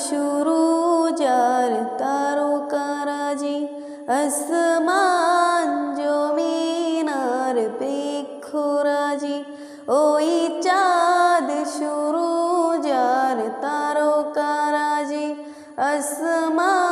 শুরু যার তারকারাজি আসমান জমিনার বৃক্ষরাজি ওই চাঁদ শুরু যার তারকারাজি আসমান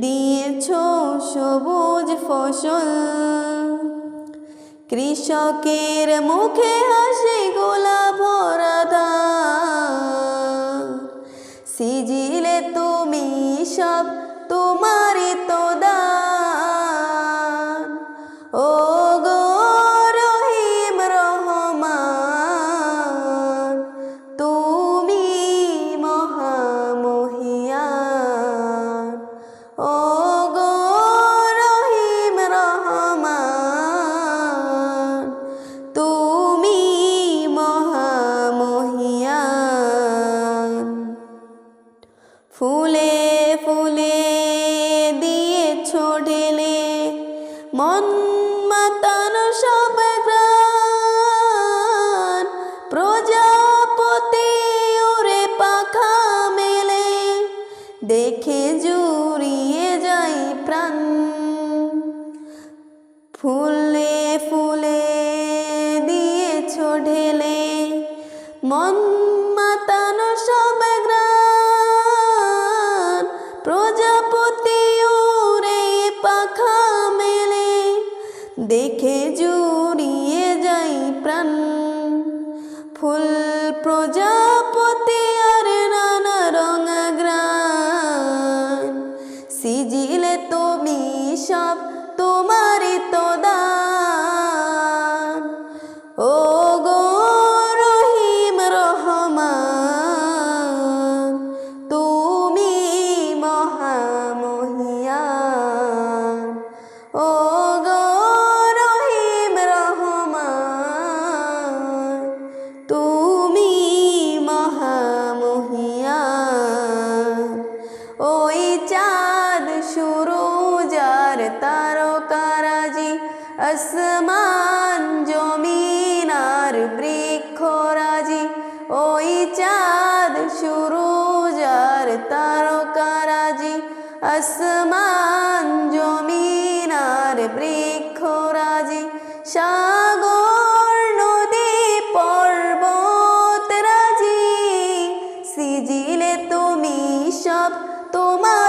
দিয়েছ সবুজ ফসল কৃষকের মুখে হাসি গোলা ভরা। সিজিলে তুমি সব তোমারই রহমান তুমি ফুলে মন মাতানো সব প্রজাপতি ওরে পাখা মেলে দেখে জুড়িয়ে যাই প্রাণ। ফুল প্রজাপতি আসমান জমিন আর বৃক্ষরাজি, ওই চাঁদ শুরু যার তারকারাজি। আসমান জমিন আর বৃক্ষরাজি, সাগর, নদী, পর্বত রাজি। সিজিলে তুমি সব তোমার